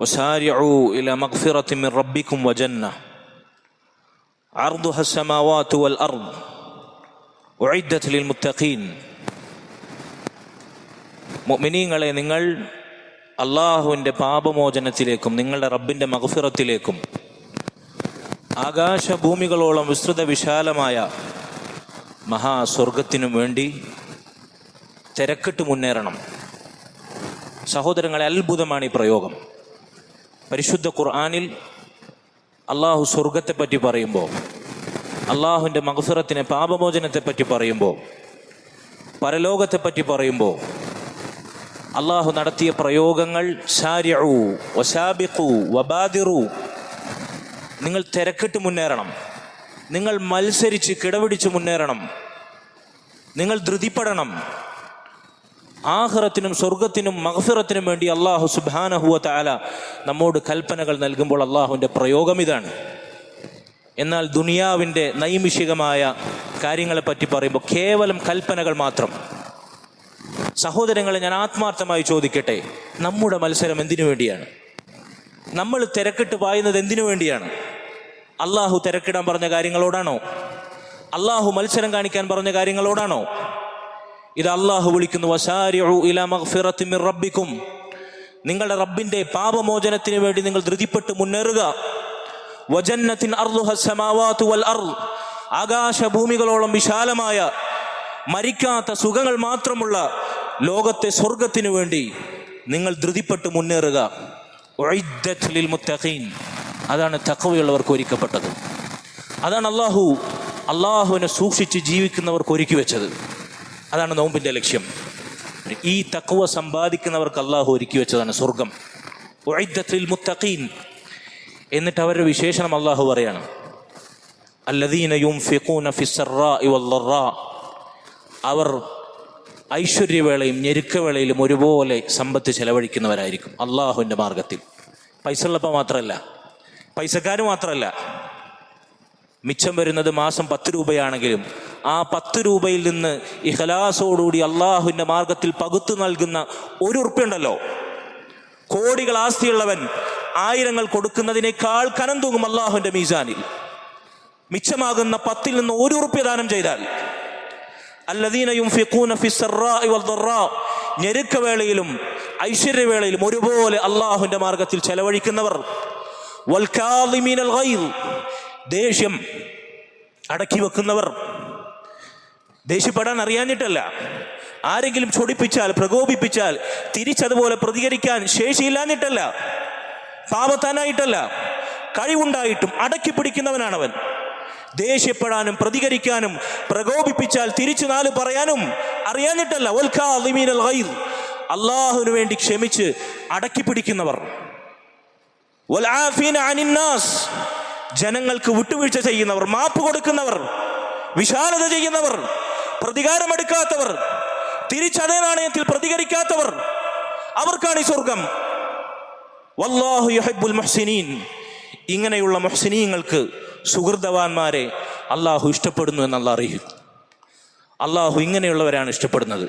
وسارعوا إلى مغفرة من ربكم وجنة عرضها السماوات والأرض أعدت للمتقين മുഅ്മിനീങ്ങളെ നിങ്ങൾ അള്ളാഹുവിൻ്റെ പാപമോചനത്തിലേക്കും നിങ്ങളുടെ റബ്ബിൻ്റെ മഗ്ഫിറത്തിലേക്കും ആകാശഭൂമികളോളം വിസ്തൃത വിശാലമായ മഹാസ്വർഗത്തിനും വേണ്ടി തിരക്കിട്ട് മുന്നേറണം സഹോദരങ്ങളെ അത്ഭുതമാണ് ഈ പ്രയോഗം പരിശുദ്ധ ഖുർആാനിൽ അള്ളാഹു സ്വർഗത്തെപ്പറ്റി പറയുമ്പോൾ അള്ളാഹുവിന്റെ മഗ്ഫിറത്തിനെ പാപമോചനത്തെപ്പറ്റി പറയുമ്പോൾ പരലോകത്തെപ്പറ്റി പറയുമ്പോൾ അള്ളാഹു നടത്തിയ പ്രയോഗങ്ങൾ വസാബിഖു വബാദിറു. നിങ്ങൾ തിരക്കിട്ട് മുന്നേറണം. നിങ്ങൾ മത്സരിച്ച് കിടപിടിച്ച് മുന്നേറണം. നിങ്ങൾ ധൃതിപ്പെടണം. ആഹ്റത്തിനും സ്വർഗത്തിനും മഹഫിറത്തിനും വേണ്ടി അള്ളാഹു സുബാനഹുവ താല നമ്മോട് കൽപ്പനകൾ നൽകുമ്പോൾ അള്ളാഹുവിന്റെ പ്രയോഗം ഇതാണ്. എന്നാൽ ദുനിയാവിന്റെ നൈമിഷികമായ കാര്യങ്ങളെപ്പറ്റി പറയുമ്പോൾ കേവലം കൽപ്പനകൾ മാത്രം. സഹോദരങ്ങളെ ഞാൻ ആത്മാർത്ഥമായി ചോദിക്കട്ടെ നമ്മുടെ മത്സരം എന്തിനു വേണ്ടിയാണ്? നമ്മൾ തിരക്കിട്ട് പായുന്നത് എന്തിനു വേണ്ടിയാണ്? അള്ളാഹു തിരക്കിടാൻ പറഞ്ഞ കാര്യങ്ങളോടാണോ? അള്ളാഹു മത്സരം കാണിക്കാൻ പറഞ്ഞ കാര്യങ്ങളോടാണോ? ഇത് അള്ളാഹു വിളിക്കുന്നു റബ്ബിക്കും. നിങ്ങളുടെ റബ്ബിന്റെ പാപമോചനത്തിന് വേണ്ടി നിങ്ങൾ ധൃതിപ്പെട്ട് മുന്നേറുക. വജന്നത്തിൻ ആകാശഭൂമികളോളം വിശാലമായ മരിക്കാത്ത സുഖങ്ങൾ മാത്രമുള്ള ലോകത്തെ സ്വർഗത്തിനു വേണ്ടി നിങ്ങൾ ധൃതിപ്പെട്ട് മുന്നേറുക. അതാണ് തക്കവയുള്ളവർക്ക് ഒരുക്കപ്പെട്ടത്. അതാണ് അള്ളാഹു അള്ളാഹുവിനെ സൂക്ഷിച്ച് ജീവിക്കുന്നവർക്ക് ഒരുക്കി വെച്ചത്. അതാണ് നോമ്പിന്റെ ലക്ഷ്യം. ഈ തക്കവ സമ്പാദിക്കുന്നവർക്ക് അള്ളാഹു ഒരുക്കി വെച്ചതാണ് സ്വർഗം. ഉഇദ്ദത്ത് മുത്തഖീൻ. എന്നിട്ട് അവരുടെ വിശേഷണം അള്ളാഹു പറയാണ്. അല്ലദീനയും അവർ ഐശ്വര്യവേളയും ഞെരുക്കവേളയിലും ഒരുപോലെ സമ്പത്ത് ചെലവഴിക്കുന്നവരായിരിക്കും അള്ളാഹുവിന്റെ മാർഗത്തിൽ. പൈസ ഉള്ളപ്പോൾ മാത്രമല്ല പൈസക്കാർ മാത്രമല്ല മിച്ചം വരുന്നത് മാസം പത്ത് രൂപയാണെങ്കിലും ആ പത്ത് രൂപയിൽ നിന്ന് ഇഹലാസോടുകൂടി അള്ളാഹുവിന്റെ മാർഗത്തിൽ പകുത്തു നൽകുന്ന ഒരു ഉറപ്പുണ്ടല്ലോ കോടികൾ ആസ്തിയുള്ളവൻ ആയിരങ്ങൾ കൊടുക്കുന്നതിനേക്കാൾ കനം തൂങ്ങും അള്ളാഹുവിന്റെ മീസാനിൽ. മിച്ചമാകുന്ന പത്തിൽ നിന്ന് ഒരു ഉറുപ്പ്യ ദാനം ചെയ്താൽ. അല്ലദീനയും ഞെരുക്കവേളയിലും ഐശ്വര്യവേളയിലും ഒരുപോലെ അള്ളാഹുവിന്റെ മാർഗത്തിൽ ചെലവഴിക്കുന്നവർ. ദേഷ്യം അടക്കി വെക്കുന്നവർ ദേഷ്യപ്പെടാൻ അറിയാഞ്ഞിട്ടല്ല. ആരെങ്കിലും ചൊടിപ്പിച്ചാൽ പ്രകോപിപ്പിച്ചാൽ തിരിച്ചതുപോലെ പ്രതികരിക്കാൻ ശേഷിയില്ലാഞ്ഞിട്ടല്ല. പാപത്താനായിട്ടല്ല. കഴിവുണ്ടായിട്ടും അടക്കി പിടിക്കുന്നവനാണവൻ. ദേഷ്യപ്പെടാനും പ്രതികരിക്കാനും പ്രകോപിപ്പിച്ചാൽ തിരിച്ചു നാല് പറയാനും അറിയാഞ്ഞിട്ടല്ല. അള്ളാഹുവിന് വേണ്ടി ക്ഷമിച്ച് അടക്കി പിടിക്കുന്നവർ. ജനങ്ങൾക്ക് വിട്ടുവീഴ്ച ചെയ്യുന്നവർ മാപ്പ് കൊടുക്കുന്നവർ വിശാലത ചെയ്യുന്നവർ. പ്രതികാരമെടുക്കാത്തവർ തിരിച്ചതേ നാണയത്തിൽ പ്രതികരിക്കാത്തവർ അവർക്കാണ് ഈ സ്വർഗം. വല്ലാഹു മുഹ്സിനീൻ. ഇങ്ങനെയുള്ള മുഹ്സിനീങ്ങൾക്ക് സുഹൃതവാന്മാരെ അള്ളാഹു ഇഷ്ടപ്പെടുന്നു എന്നുള്ള അറിയും അള്ളാഹു ഇങ്ങനെയുള്ളവരാണ് ഇഷ്ടപ്പെടുന്നത്.